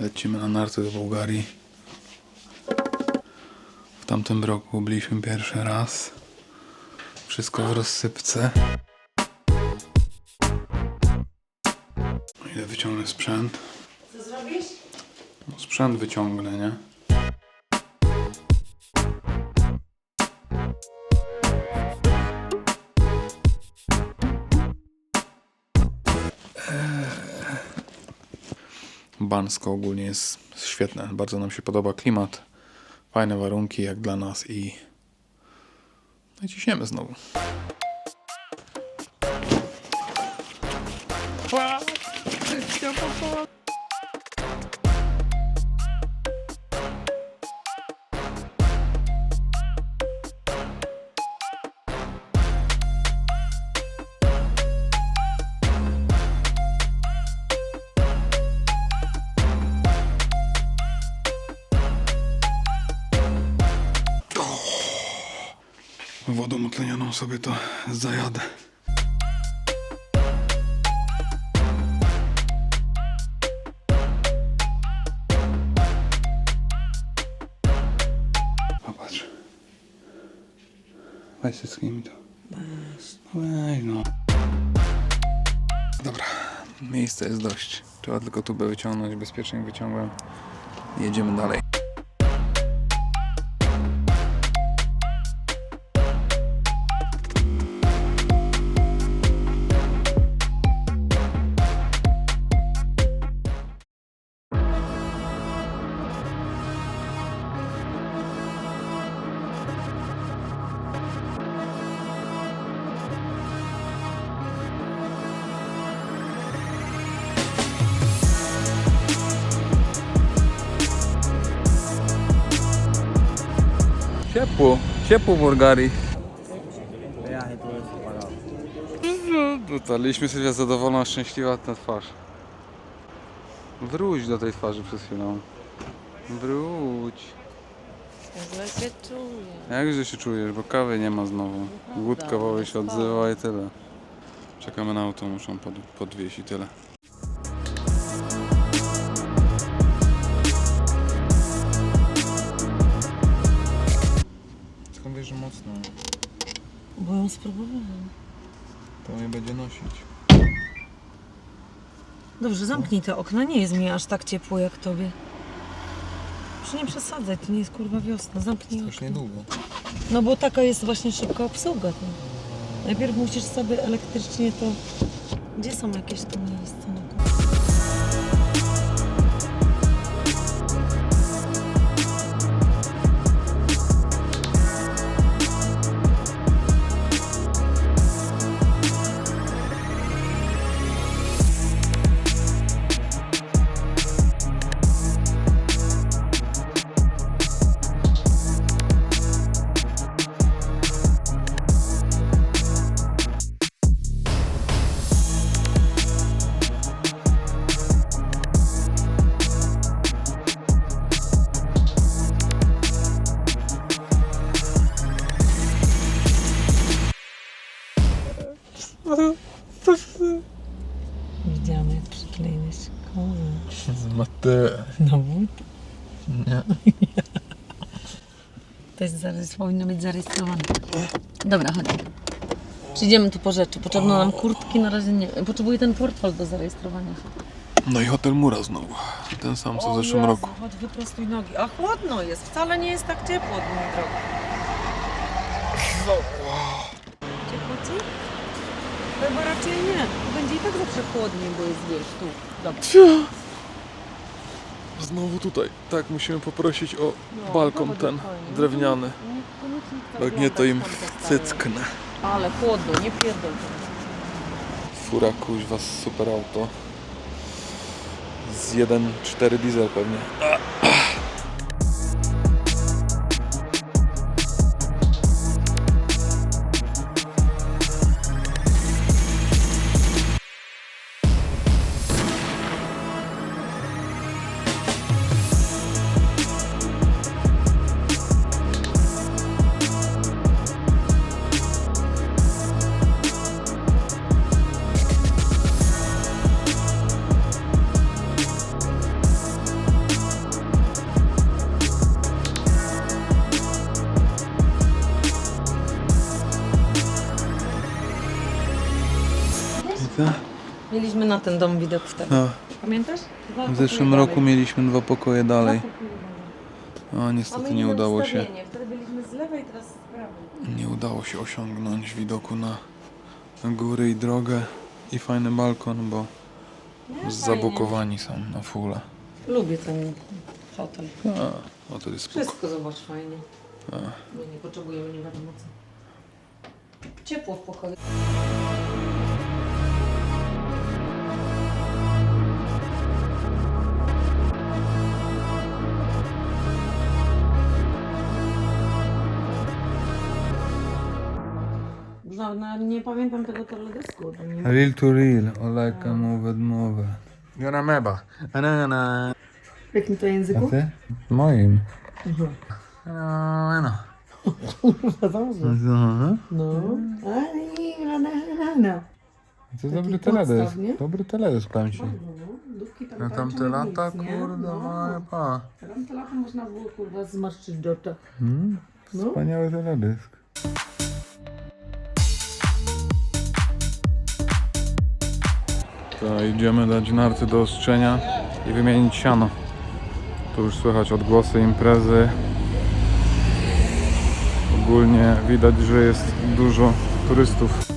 Lecimy na narty do Bułgarii. W tamtym roku byliśmy pierwszy raz. Wszystko w rozsypce. Idę wyciągnę sprzęt. Co zrobisz? No, sprzęt wyciągnę, nie? Bansko ogólnie jest świetne. Bardzo nam się podoba klimat. Fajne warunki jak dla nas i no i ciśniemy Wodą utlenioną sobie to zajadę. Popatrz. Weź się z kim to. Weź no. Dobra, miejsca jest dość. Trzeba tylko tubę wyciągnąć, bezpiecznie wyciągłem. Jedziemy dalej. Ciepło, ciepło w Bulgarii. Dotarliśmy Sylwia zadowolona, szczęśliwa na twarz. Wróć do tej twarzy przez chwilę. Wróć. Źle się czuję. Jakże się czujesz, bo kawy nie ma znowu. Głód kawowy się odzywa i tyle. Czekamy na auto, muszą pod, podwieźć i tyle. Będzie nosić. Dobrze, zamknij te okna. Nie jest mi aż tak ciepło jak tobie. Proszę nie przesadzać, to nie jest kurwa wiosna. Zamknij Już okna. niedługo. No bo taka jest właśnie szybka obsługa. Najpierw musisz sobie elektrycznie to... Gdzie są jakieś tu miejsca na Widziałam jak przykleiłeś kozę. Z. Na wód? Nie. To jest zaraz, powinno być zarejestrowane. Dobra, chodź. Przyjdziemy tu po rzeczy. Potrzebno nam kurtki, na razie nie. Potrzebuję ten portfel do zarejestrowania. No i hotel Mura znowu. Ten sam co w zeszłym Jezu, roku. Chodź, wyprostuj nogi. A chłodno jest, wcale nie jest tak ciepło, mój drogi. Ciepło ci? Chyba raczej nie. Będzie i tak zawsze chłodniej, bo jest wiesz, tu. Dobra. Znowu tutaj. Tak, musimy poprosić o No, balkon ten fajnie. drewniany. Nie- Jak nie, to im stare. cycknę. Ale chłodno, nie pierdol. Fura kuźwa, super auto. Z 1.4 diesel pewnie. Mieliśmy na ten dom widok wtedy. No. Pamiętasz? Dwa W pokoje zeszłym dalej. roku mieliśmy dwa pokoje dalej. Dwa pokoje dalej. O, A niestety nie udało się. Wtedy byliśmy z lewej, teraz z prawej. Nie udało się osiągnąć widoku na góry i drogę i fajny balkon, bo Nie, zabukowani są na fajnie. Lubię ten hotel. A, o to jest spoko. Wszystko zobacz fajnie. My nie potrzebujemy nie wiadomo co. Ciepło w pokoju. Żadna, nie pamiętam tego teledysku. to nie- Real to real, olejka mowę mowę. Jona meba. Anana. W jakim to języku? ty? Moim. Mhm. No. Dobrze. No. Ani, rana, rana. To Taki dobry podstaw, teledysk. nie? Dobry teledysk, powiem ci. No, tam Na tamte lata, kurde, No. moja pa. Na tamte lata można było kurwa zmarszczyć do oczu. Hmm? No. Wspaniały teledysk. To idziemy dać narty do ostrzenia i wymienić siano. Tu już słychać odgłosy imprezy. Ogólnie widać, że jest dużo turystów.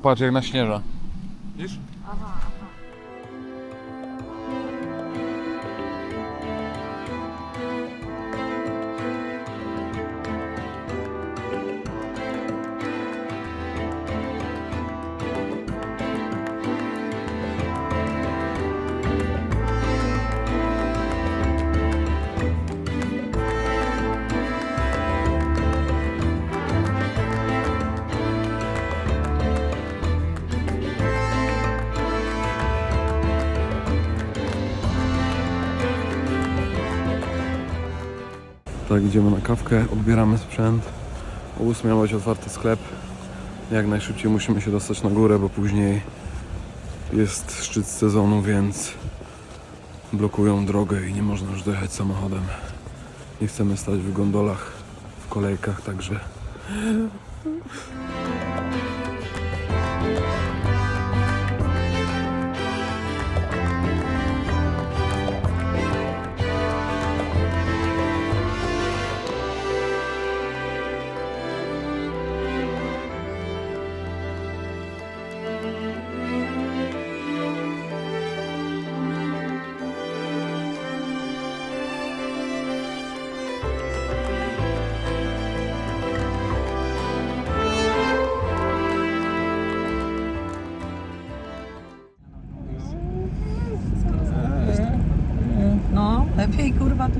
Opatrz jak na Tak, idziemy na kawkę, odbieramy sprzęt. O 8 ma być otwarty sklep. Jak najszybciej musimy się dostać na górę, bo później jest szczyt sezonu, więc blokują drogę i nie można już dojechać samochodem. Nie chcemy stać w gondolach, w kolejkach, także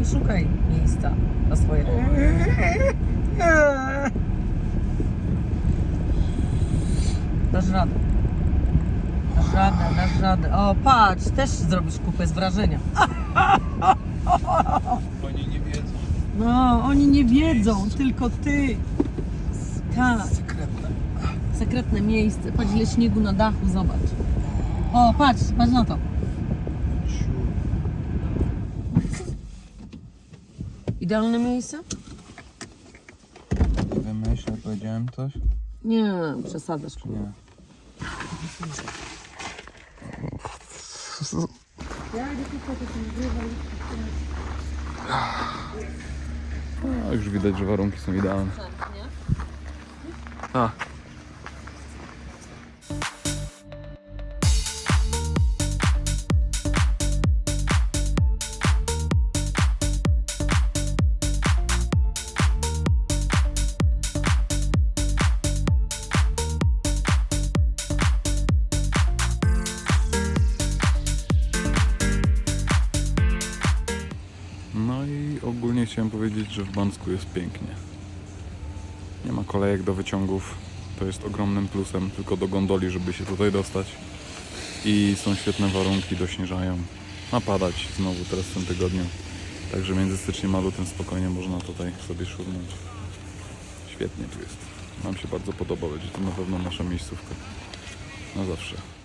tu szukaj miejsca na swoje. Dasz radę. Dasz radę, dasz radę. O, patrz, też zrobisz kupę z wrażenia. oni nie wiedzą. No, oni nie wiedzą, tylko ty. Tak, Sekretne. sekretne miejsce. Patrz ile śniegu na dachu, zobacz. O, patrz, patrz na to. Idealne miejsce? Wymyślę, powiedziałem coś? Nie, przesadzasz. Nie. Ja idę tylko do No, już widać, że warunki są idealne. A. ogólnie chciałem powiedzieć, że w Bansku jest pięknie. Nie ma kolejek do wyciągów. To jest ogromnym plusem tylko do gondoli, żeby się tutaj dostać. I są świetne warunki, dośnieżają. Ma padać znowu teraz w tym tygodniu. Także między styczniem a lutym spokojnie można tutaj sobie szurnąć. Świetnie tu jest. Nam się bardzo podoba, będzie to na pewno nasza miejscówka. Na zawsze.